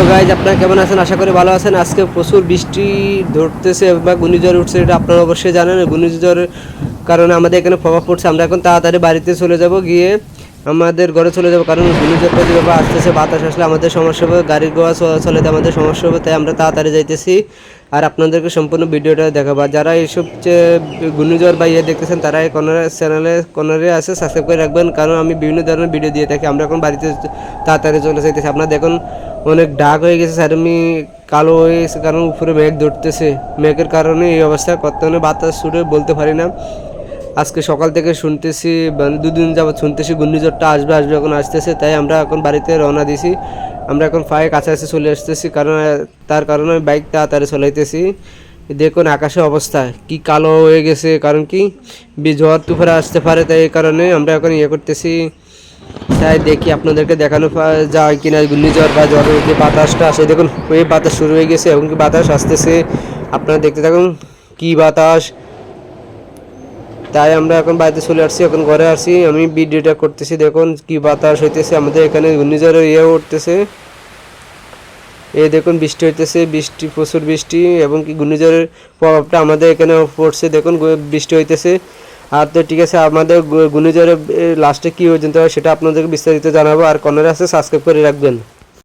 Hello guys, আপনারা কেমন আছেন? আশা করি ভালো আছেন। আজকে প্রচুর বৃষ্টি ধরতেছে বা ঘূর্ণিঝড় উঠছে, এটা আপনারা অবশ্যই জানেন। ঘূর্ণিঝড়ের কারণে আমাদের এখানে প্রভাব পড়ছে। আমরা এখন তাড়াতাড়ি বাড়িতে চলে যাব গিয়ে আমাদের ঘরে চলে যাব, কারণ ঘূর্ণিঝড়টা যেভাবে আসতেছে, বাতাস আসলে আমাদের সমস্যা হবে, গাড়ির গোয়া চলাতে আমাদের সমস্যা হবে, তাই আমরা তাড়াতাড়ি যাইতেছি। আর আপনাদেরকে সম্পূর্ণ ভিডিওটা দেখাবো। যারা এইসব ঘূর্ণিঝড় বা ইয়ে দেখতেছেন, তারা এই কর্নার চ্যানেলে কর্নারে আছে সাবস্ক্রাইব করে রাখবেন, কারণ আমি বিভিন্ন ধরনের ভিডিও দিয়ে থাকি, আমরা এখন বাড়িতে তাড়াতাড়ি চলে যাইতেছি। আপনারা দেখুন অনেক ডাক হয়ে গেছে, স্যার, আমি কালো হয়ে গেছে, কারণ উপরে মেঘ ধরতেছে। মেঘের কারণে এই অবস্থা, কত বাতাস ছুটে বলতে পারি না। আজকে সকাল থেকে শুনতেছি মানে দুদিন যাবত শুনতেছি ঘূর্ণিঝড়টা আসবে আসবে, এখন আসতেছে। তাই আমরা এখন বাড়িতে রওনা দিছি। আমরা এখন ফায়ে কাছাকাছি চলে আসতেছি, কারণ, তার কারণে বাইক তাড়াতাড়ি চলাইতেছি। দেখুন আকাশের অবস্থা, কি কালো হয়ে গেছে, কারণ কি ঝড় তুফারে আসতে পারে তাই এই কারণে আমরা এখন ইয়ে করতেছি। তাই দেখি আপনাদেরকে দেখানো যায় কিনা ঘূর্ণিঝড় বা ঝড়ের যে বাতাসটা আসে। দেখুন, ওই বাতাস শুরু হয়ে গেছে এবং কি বাতাস আসতেছে? আপনারা দেখতে থাকুন, কি বাতাস? তাই আমরা এখন বাড়িতে চলে আসছি, এখন ঘরে আসছি। আমি ভিডিওটা করতেছি, দেখুন কি বাতাস হইতেছে। আমাদের এখানে ঘূর্ণিঝড়ের ইয়ে উঠতেছে। এই দেখুন বৃষ্টি হইতেছে, বৃষ্টি, প্রচুর বৃষ্টি এবং কি ঘূর্ণিঝড়ের প্রভাবটা আমাদের এখানে পড়ছে। দেখুন বৃষ্টি হইতেছে। আর তো ঠিক আছে, আমাদের ঘূর্ণিঝড়ের লাস্টে কী পর্যন্ত হয় সেটা আপনাদেরকে বিস্তারিত জানাব। আর কর্নারে আছে সাবস্ক্রাইব করে রাখবেন।